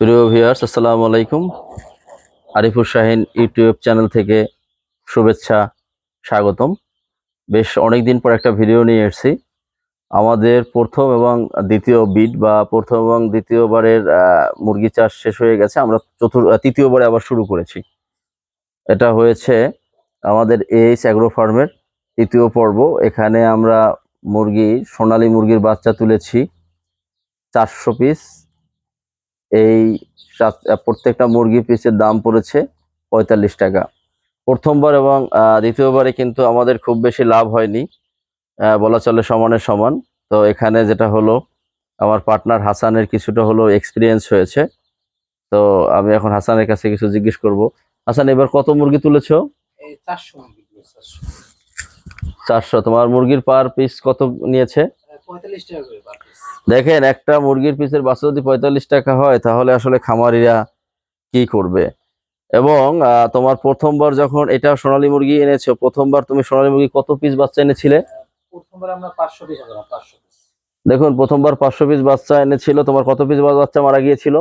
প্রিয় ভিউয়ার্স, আসসালামু আলাইকুম। আরিফুর শাহিন ইউটিউব চ্যানেল থেকে শুভেচ্ছা, স্বাগতম। বেশ অনেক দিন পর একটা ভিডিও নিয়ে এসেছি। আমাদের প্রথম এবং দ্বিতীয় বিট বা প্রথম এবং দ্বিতীয়বারের মুরগি চাষ শেষ হয়ে গেছে। আমরা চতুর্থ তৃতীয়বারে আবার শুরু করেছি। এটা হয়েছে আমাদের এইচ অ্যাগ্রো ফার্মের তৃতীয় পর্ব। এখানে আমরা মুরগি, সোনালী মুরগির বাচ্চা তুলেছি। চারশো পিস এই প্রত্যেকটা মুরগি পিসের দাম পড়েছে পঁয়তাল্লিশ টাকা। প্রথমবার এবং দ্বিতীয়বারে কিন্তু আমাদের খুব বেশি লাভ হয়নি। বলা চলে সমানের সমান। তো এখানে যেটা হলো আমার পার্টনার হাসানের কিছুটা হলো এক্সপিরিয়েন্স হয়েছে। তো আমি এখন হাসানের কাছে কিছু জিজ্ঞেস করব। হাসান এবার কত মুরগি তুলেছো? চারশো। চারশো। তোমার মুরগির পার পিস কত নিয়েছে? দেখেন একটা মুরগির পিসের বাচ্চা যদি পঁয়তাল্লিশ টাকা হয় তাহলে আসলে খামারিরা কি করবে? এবং তোমার প্রথমবার যখন এটা সোনালী মুরগি এনেছো প্রথমবার তুমি সোনালী মুরগি কত পিস বাচ্চা এনেছিলে? প্রথমবার আমরা পাঁচশো পিস পাঁচশো পিস দেখুন প্রথমবার পাঁচশো পিস বাচ্চা এনেছিল তোমার কত পিস বাচ্চা মারা গিয়েছিল?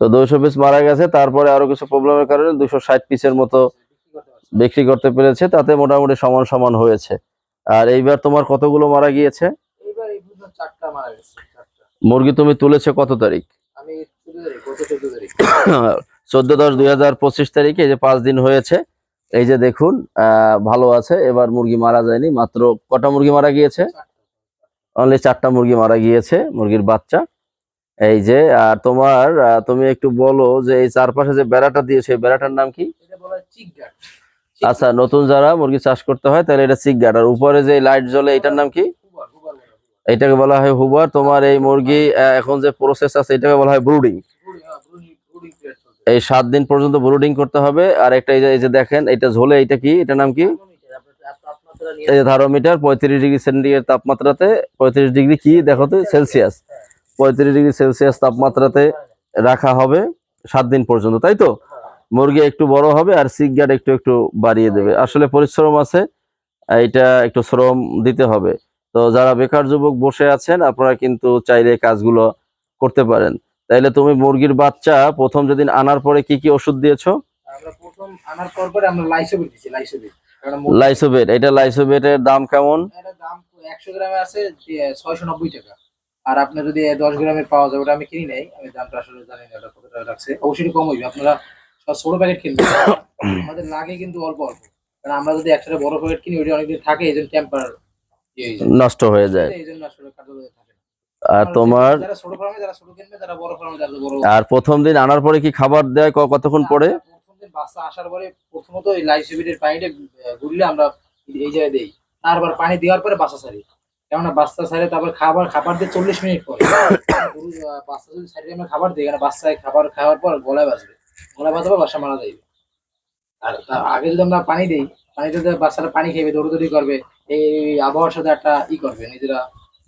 তো দুশো পিস মারা গেছে তারপরে আরও কিছু প্রবলেমের কারণে দুশো ষাট পিসের মতো বিক্রি করতে পারছি তাতে মোটামুটি সমান সমান হয়েছে। আর এইবার তোমার কতগুলো মারা গিয়েছে? মুরগি তুমি তুলেছো কত তারিখ? চোদ্দ দশ দুই হাজার পঁচিশ তারিখে এই যে পাঁচ দিন হয়েছে এই যে দেখুন ভালো আছে এবার মুরগি মারা যায়নি মাত্র কটা মুরগি মারা গিয়েছে? অনলি চারটা মুরগি মারা গিয়েছে মুরগির বাচ্চা। এই যে আর তোমার তুমি একটু বলো যে এই চারপাশে যে বেড়াটা দিয়েছে বেড়াটার নাম কি? এটা আচ্ছা নতুন যারা মুরগি চাষ করতে হয়, তাহলে এটা সিক গার্ড আর উপরে যে লাইট জ্বলে, এটার নাম কি। এটাকে বলা হয় হুবার। তোমার এই মুরগি এখন যে প্রসেস আছে, এটাকে বলা হয় ব্রুডিং। এই সাত দিন পর্যন্ত ব্রুডিং করতে হবে। আর একটা এই যে দেখেন, এটা ঝোলে, এটা কি? এটার নাম কি? এই থার্মোমিটার পঁয়ত্রিশ ডিগ্রি সেন্টিগ্রেড তাপমাত্রাতে, পঁয়ত্রিশ ডিগ্রি কি? দেখো তো, সেলসিয়াস। পঁয়ত্রিশ ডিগ্রি সেলসিয়াস তাপমাত্রাতে রাখা হবে সাত দিন পর্যন্ত, তাই তো? মুরগি একটু বড় হবে আর সিগার একটু একটু বাড়িয়ে দেবে। আসলে পরিশ্রম আছে এটা একটু শ্রম দিতে হবে। তো যারা বেকার যুবক বসে আছেন আপনারা কিন্তু চাইলে কাজগুলো করতে পারেন। তাইলে তুমি মুরগির বাচ্চা প্রথম যেদিন আনার পরে কি কি ওষুধ দিয়েছ? লাইসোবিট এটা লাইসোবেটের দাম কেমন? একশো গ্রামে আছে ছয়শো নব্বই টাকা। আর আপনার যদি দশ গ্রামের পাওয়া যায় ওটা আমি কিনি নাই আমি দামটা আসলে জানি না কত টাকা লাগছে। অবশ্যই কম হইবে। আপনারা ছোট প্যাকেট কিনবেন আমাদের লাগে কিন্তু অল্প অল্প। কারণ আমরা যদি একসাথে বড় প্যাকেট কিনি ওইটা অনেকদিন থাকে এই জন্য টেম্পার নষ্ট হয়ে যায়। এই জন্য আসলে কার্যকরী থাকে আর তোমার কিনবে আর প্রথম দিন আনার পরে কি খাবার দেয় কতক্ষণ পরে? প্রথম দিন বাচ্চা আসার পরে প্রথমত এই লাইসোবিটের পানিটা ঘুরলে আমরা এই জায়গায় দেই। তারপর পানি দেওয়ার পরে বাচ্চা ছাড়ি। কেননা বাচ্চা ছাড়ে তারপর খাবার খাবার দিয়ে চল্লিশ মিনিট পর। বাচ্চা যদি ছাড়িয়ে আমরা খাবার দিই কেন বাচ্চায় খাবার খাওয়ার পর গলায় বাজবে। বাচ্চা মারা যাবে আর আগে যদি আমরা পানি দিই পানিতে বাচ্চারা পানি খেয়ে দৌড়দৌড়ি করবে এই আবহাওয়ার সাথে একটা ই করবে নিজেরা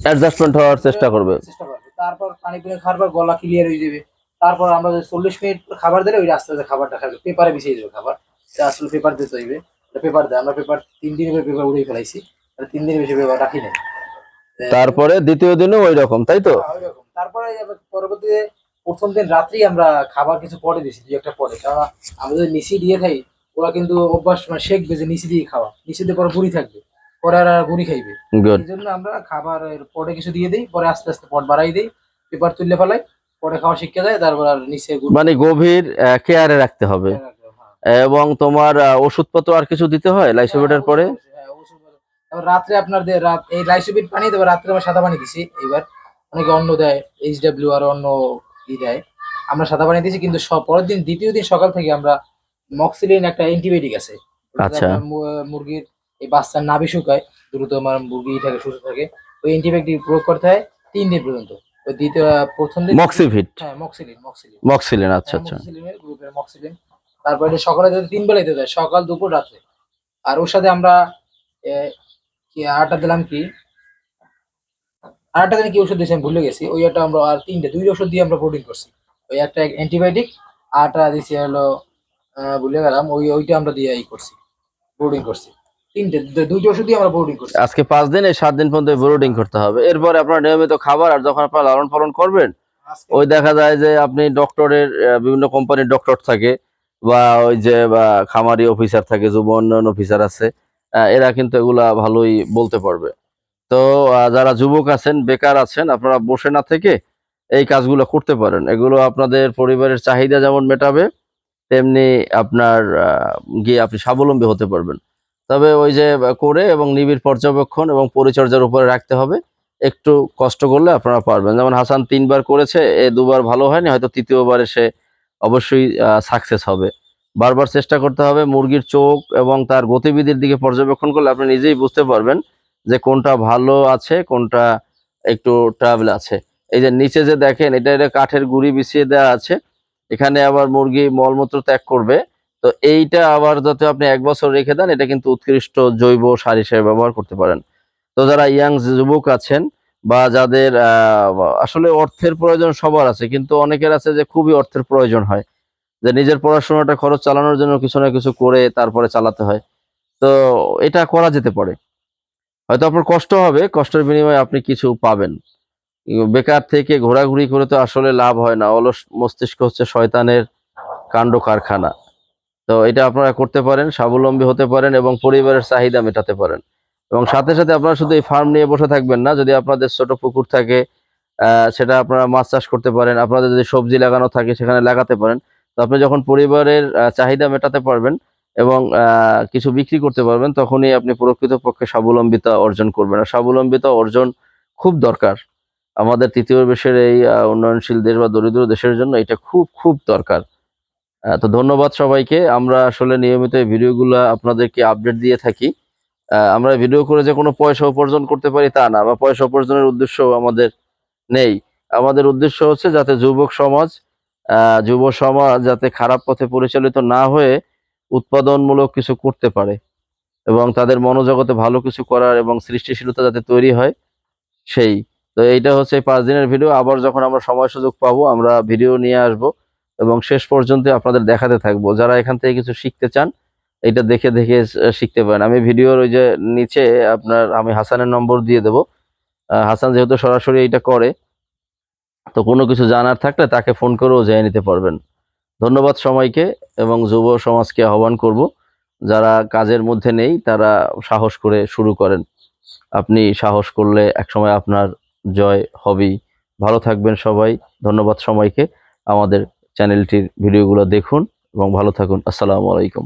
অ্যাডজাস্টমেন্ট হওয়ার চেষ্টা করবে। চেষ্টা করবে। তারপর পানি খাওয়ার পর গলা ক্লিয়ার হয়ে যাবে। তারপর আমরা যদি চল্লিশ মিনিট খাবার দিলে ওই আস্তে আস্তে খাবারটা খাবে। পেপারে মিশিয়ে দেবে খাবার। আসলে পেপার দিতে হইবে। পেপার দেয়। আমরা পেপার তিন দিনের পেপার উড়িয়ে ফেলাইছি। তিন দিনের বেশি পেপার রাখি নাই। তারপরে দ্বিতীয় দিনও ওই রকম তাই তো? হ্যাঁ। তারপরে পরবর্তীতে প্রথম দিন রাত্রি আমরা খাবার কিছু পরে দিয়েছি দুই একটা পরে। কারণ আমরা যদি নিচি দিয়ে খাই ওরা কিন্তু অভ্যাস মানে শেখবে যে নিচি দিয়ে খাওয়া। নিচি দিয়ে পরে বুড়ি থাকবে পরে আর বুড়ি খাইবে। এই জন্য আমরা খাবার পরে কিছু দিয়ে দিই পরে আস্তে আস্তে পট বাড়াই দিই পেপার তুললে ফেলাই পরে খাওয়া শিখে যায় তারপর আর নিচে মানে গভীর কেয়ারে রাখতে হবে। হ্যাঁ। এবং তোমার ওষুধপত্র আর কিছু দিতে হয় লাইসোবেটের পরে? হ্যাঁ। তারপর রাত্রে আপনার রাত এই লাইসোবিট পানি দেবে রাত্রে আমরা সাদা পানি দিছি এইবার অনেকে অন্য দেয় এইচ ডাব্লিউ আর অন্য দেয় আমরা সাদা পানি দিছি কিন্তু পরের দিন দ্বিতীয় দিন সকাল থেকে আমরা মক্সিলিন একটা অ্যান্টিবায়োটিক আছে। আচ্ছা। মুরগির এই বাচ্চার নাভি শুকায় দ্রুত আমার মুরগি থাকে সুস্থ থাকে। ওই অ্যান্টিবায়োটিক প্রয়োগ করতে হয় তিন দিন পর্যন্ত। ওই দ্বিতীয় প্রথম দিন মক্সিভিট হ্যাঁ মক্সিলিন মক্সিলিন মক্সিলিন আচ্ছা আচ্ছা। মক্সিলিনের গ্রুপের মক্সিলিন তারপরে সকালে যদি তিন বেলা দিতে দেয় সকাল দুপুর রাত্রে। আর ওর সাথে আমরা আটা দিলাম কি? আরেকটা দিন কি ওষুধ দিয়েছি আমি ভুলে গেছি। ওই একটা আমরা আর তিনটে দুই ওষুধ দিয়ে আমরা প্রোটিন করছি। ওই একটা অ্যান্টিবায়োটিক আটা দিছি হলো ভুলে গেলাম ওই ওইটা আমরা দিয়ে ই করছি ব্রোডিং করছি। তিনটে দুইটা ওষুধই আমরা বোর্ডিং করছি। আজকে পাঁচ দিন এই সাত দিন পর্যন্ত ব্রোডিং করতে হবে। এরপরে আপনার নিয়মিত খাবার আর যখন আপনার লালন পালন করবেন ওই দেখা যায় যে আপনি ডক্টরের বিভিন্ন কোম্পানির ডক্টর থাকে বা ওই যে বা খামারি অফিসার থাকে যুব উন্নয়ন অফিসার আছে এরা কিন্তু এগুলা ভালোই বলতে পারবে। তো যারা যুবক আছেন, বেকার আছেন, আপনারা বসে না থেকে এই কাজগুলো করতে পারেন। এগুলো আপনাদের পরিবারের চাহিদা যেমন মেটাবে, তেমনি আপনার গিয়ে আপনি স্বাবলম্বী হতে পারবেন। তবে ওই যে করে এবং নিবিড় পর্যবেক্ষণ এবং পরিচর্যার উপরে রাখতে হবে। একটু কষ্ট করলে আপনারা পারবেন। যেমন হাসান তিনবার করেছে, এ দুবার ভালো হয়নি, হয়তো তৃতীয়বারে সে অবশ্যই সাকসেস হবে। বারবার চেষ্টা করতে হবে, মুরগির চোখ এবং তার গতিবিধির দিকে পর্যবেক্ষণ করলে আপনি নিজেই বুঝতে পারবেন যে কোনটা ভালো আছে, কোনটা একটু ট্রাভেল আছে। এই যে নিচে যে দেখেন, এটা এটা কাঠের গুঁড়ি বিছিয়ে দেওয়া আছে। এখানে আবার মুরগি মলমূত্র ত্যাগ করবে। তো এইটা আবার যাতে আপনি এক বছর রেখে দেন, এটা কিন্তু উৎকৃষ্ট জৈব সার হিসেবে ব্যবহার করতে পারেন। তো যারা ইয়াং যুবক আছেন বা যাদের আসলে অর্থের প্রয়োজন সবার আছে, কিন্তু অনেকের আছে যে খুবই অর্থের প্রয়োজন হয়। যে নিজের পড়াশোনাটা খরচ চালানোর জন্য কিছু না কিছু করে তারপরে চালাতে হয়। তো এটা করা যেতে পারে। হয়তো আপনার কষ্ট হবে, কষ্টের বিনিময়ে আপনি কিছু পাবেন। বেকার থেকে ঘোরাঘুরি করে তো আসলে লাভ হয় না, অলস মস্তিষ্ক হচ্ছে শয়তানের কাণ্ড কারখানা। তো এটা আপনারা করতে পারেন, স্বাবলম্বী হতে পারেন এবং পরিবারের চাহিদা মেটাতে পারেন। এবং সাথে সাথে আপনারা শুধু এই ফার্ম নিয়ে বসে থাকবেন না, যদি আপনাদের ছোট পুকুর থাকে সেটা আপনারা মাছ চাষ করতে পারেন, আপনাদের যদি সবজি লাগানো থাকে, সেখানে লাগাতে পারেন। তো আপনি যখন পরিবারের চাহিদা মেটাতে পারবেন এবং কিছু বিক্রি করতে পারবেন, তখনই আপনি প্রকৃতপক্ষে স্বাবলম্বিতা অর্জন করবেন। আর স্বাবলম্বিতা অর্জন খুব দরকার। আমাদের তৃতীয় বিশ্বের এই উন্নয়নশীল দেশ বা দরিদ্র দেশের জন্য এটা খুব খুব দরকার। তো ধন্যবাদ সবাইকে। আমরা আসলে নিয়মিত এই ভিডিওগুলো আপনাদেরকে আপডেট দিয়ে থাকি। আমরা ভিডিও করে যে কোনো পয়সা উপার্জন করতে পারি তা না, বা পয়সা উপার্জনের উদ্দেশ্য আমাদের নেই। আমাদের উদ্দেশ্য হচ্ছে যাতে যুবক সমাজ যুব সমাজ যাতে খারাপ পথে পরিচালিত না হয়ে উৎপাদনমূলক কিছু করতে পারে এবং তাদের মনোজগতে ভালো কিছু করার এবং সৃষ্টিশীলতা যাতে তৈরি হয়, সেই। তো এইটা হচ্ছে পাঁচ দিনের ভিডিও আবার যখন আমরা সময় সুযোগ পাবো, আমরা ভিডিও নিয়ে আসব এবং শেষ পর্যন্ত আপনাদের দেখাতে থাকব। যারা এখান থেকে কিছু শিখতে চান এটা দেখে দেখে শিখতে পারেন। আমি ভিডিওর ওই যে নিচে আপনার, আমি হাসানের নম্বর দিয়ে দেবো। হাসান যেহেতু সরাসরি এইটা করে, তো কোনো কিছু জানার থাকলে তাকে ফোন করেও জেনে নিতে পারবেন। ধন্যবাদ সবাইকে এবং যুব সমাজকে আহ্বান করব, যারা কাজের মধ্যে নেই তারা সাহস করে শুরু করেন। আপনি সাহস করলে একসময় আপনার জয় হবেই। ভালো থাকবেন সবাই, ধন্যবাদ সবাইকে। আমাদের চ্যানেলটির ভিডিওগুলো দেখুন এবং ভালো থাকুন। আসসালামু আলাইকুম।